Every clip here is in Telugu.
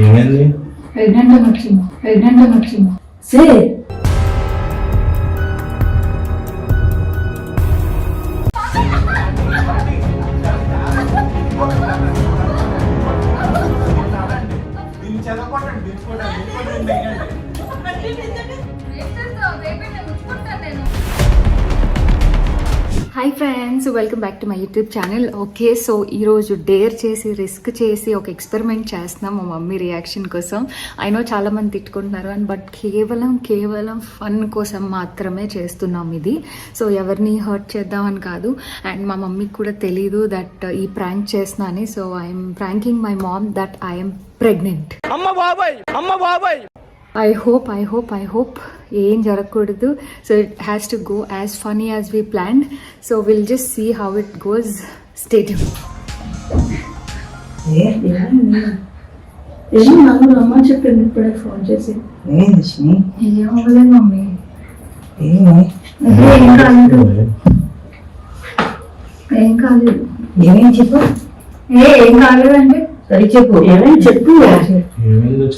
ఏమైంది? ప్రెగ్నెంట్ అని వచ్చింది. ప్రెగ్నెంట్ అని వచ్చింది. సే. దీన్ని hi friends welcome back to my YouTube channel okay so ఈరోజు డేర్ చేసి రిస్క్ చేసి ఒక ఎక్స్పెరిమెంట్ చేస్తున్నాం మా మమ్మీ రియాక్షన్ కోసం. అయినో చాలా మంది తిట్టుకుంటున్నారు అని బట్ కేవలం కేవలం ఫన్ కోసం మాత్రమే చేస్తున్నాం ఇది. సో ఎవరిని హర్ట్ చేద్దామని కాదు. అండ్ మా మమ్మీకి కూడా తెలీదు దట్ ఈ ప్రాంక్ చేస్తున్నా అని. So I'm pranking my mom that I'm pregnant I hope I hope I hope ఏం జరగకూడదు. So it has to go as funny as we plan so will just see how it goes stadium ఏ ఏమైంది? ఏం నాకు రమ్మని చెప్పింది ఇప్పుడే ఫోన్ చేసి. ఏం మమ్మీ. ఏమి కాలేదు. ఏం కాలేదు. ఏమేం చెప్పు? ఏ సరే చెప్పు. ఏమేం చెప్పు.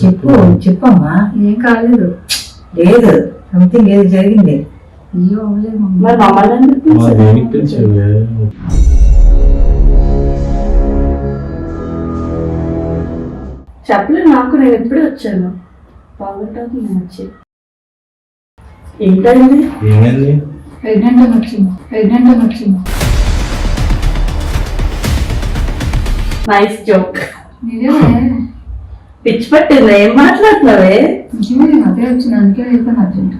చెప్పు చెప్పమ్మా. ఏం కాలేదు. లేదు సంథింగ్ ఏది జరిగింది. అయ్యో అవ్వలేదు మరి మమ్మల్ని చెప్పలేదు నాకు నేను ఎప్పుడే వచ్చాను. బాగుంటుంది నేను వచ్చి. ఏంటండి? ఏమైంది? ప్రెగ్నెంట్ అని వచ్చింది. ప్రెగ్నెంట్ అని వచ్చింది. నైస్ జోక్ నిజమే పిచ్చి పట్టిందా? ఏం మాట్లాడుతున్నావే? నిజమే నేను అదే అందుకే అర్జెంట్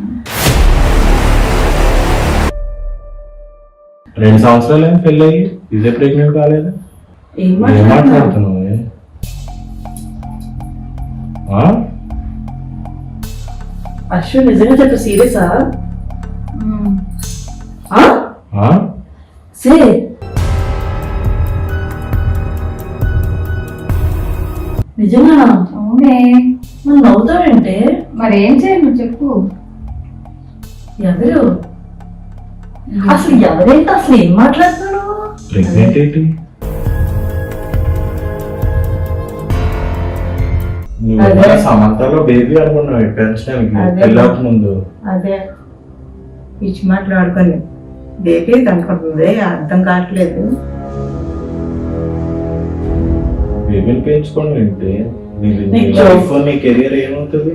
రెండు సంవత్సరాలు ఏం పెళ్ళి అయ్యి? ఇదే ప్రెగ్నెంట్ కాలేదు? ఏం ఏం మాట్లాడుతున్నావు? మాట్లాడుతున్నావు? ఆ? అశ్విన్ నిజంగా చెప్పు సీరియసా? ఆ? సే. నిజంగా అవునే మనం నవ్వుతావంటే మరి ఏం చేయను చెప్పు. ఎవరు? అసలు ఎవరైతే అసలు ఏం మాట్లాడుతున్నారు? ప్రెగ్నెంట్ ఏంటి? నువ్వు సమంతలో బేబీ అనుకున్నావు? పెంచడానికి అదే. పెళ్ళక ముందు అదే. పిచ్చి మాట్లాడుకొని బేబీ కనుకుంటుంది అర్థం కావట్లేదు. బేబీని పెంచుకోండి ఏంటి? నీ కెరియర్ ఏమవుతుంది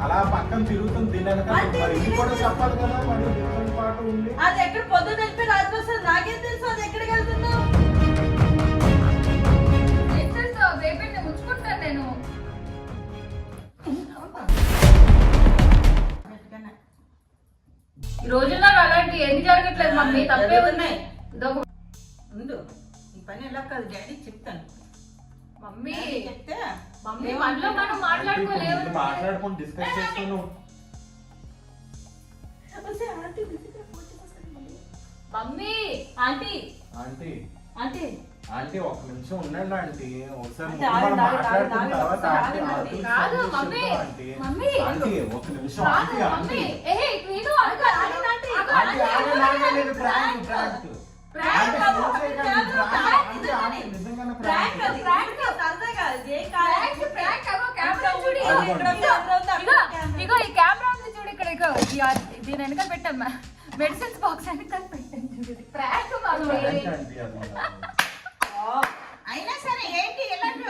అలా పక్కన తిరుగుతుంది తినక ఇది కూడా చెప్పాలి కదా ఉంది. అది ఎక్కడ పొద్దున్న వెళ్ళి రాత్రి వస్తుంది. నాకేం తెలుసు? అది ఎక్కడికి వెళ్తున్నావు నేను. ఈ రోజుల్లో అలాంటి ఏం జరగట్లేదు మమ్మీ. తప్పే ఉన్నాయి. ఈ పని ఎలా కాదు. డాడీ చెప్తాను. మమ్మీ. చెప్తే మమ్మీ మనలో మనం మాట్లాడుకోలేము. మాట్లాడుకొని డిస్కస్ చేస్తున్నావు. Mummy aunty. Aunty. Aunty. Aunty ఒక నిమిషం ఉండండి ఆంటీ. ఒకసారి ఆంటీ, మనం తర్వాత కాదు, మమ్మీ, ఆంటీ. మమ్మీ. ఆంటీ ఒక నిమిషం ఆంటీ మమ్మీ. ఏ నేను aunty. Aunty aunty, aunty, prank, prank. Prank, aunty, aunty, నిజంగానే ప్రాంక్ ప్రాంక్. ఏం ప్రాంక్, ప్రాంక్, అగో, కెమెరా చూడు, ఇగో, ఈ కెమెరా ఉంది చూడు ఇక్కడ ఇగో ఈ ఆ- దీని వెనకాల పెట్టాం మెడిసిన్స్ బాక్స్ వెనకాల అయినా సరే ఏంటి? ఇలాంటి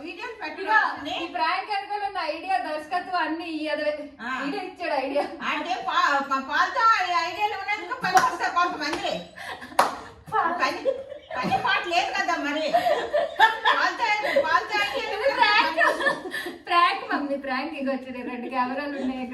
వీడియోలు పెట్టుకోవాలి ఈ ప్రాంక్ వెనకాల ఉన్న ఐడియా దర్శకత్వం అన్ని. వీడియో ఇచ్చాడు ఐడియా అంటే పాలతో ఐడియాలు ఉన్నందుకు పని వస్తాయి కొంతమంది. పని పని పాట లేదు కదా మరి. పాలతో పాలతో ఐడియాలు ప్రాంక్ మమ్మీ ప్రాంక్ ఇగో చూడు రెండు కెమెరాలు ఉన్నాయి